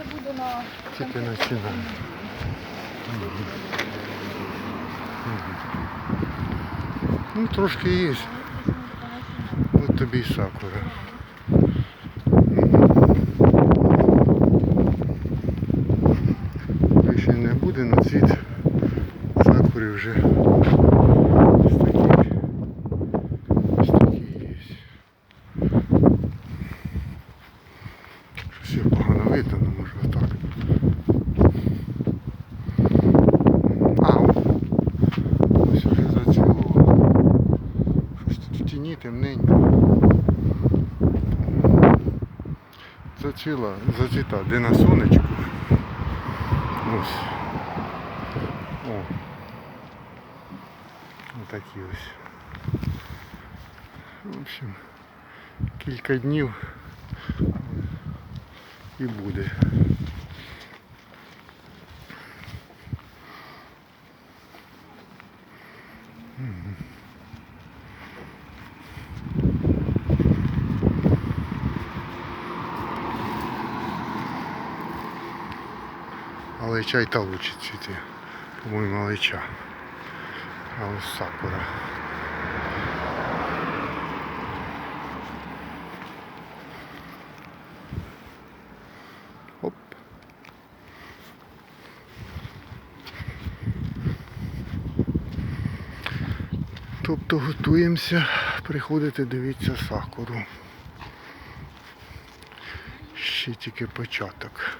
це буде на Тільки починає. Ну, трошки є. От тобі і сакура. Вишні не буде, на цвіт сакури вже ось такі. Ось такі є. Щось погано видно, ну може отак. Ау! Ось вже зацвіло. Щось тут в тіні темненько. Зацвіла, зацвіта, де на сонечку. Ось. О. Отакі ось. В общем, кілька днів і буде. Але чай та лучше цвіте. По-моєму, алеча. А ось сакура. Тобто готуємося приходити дивитися сакуру. Ще тільки початок.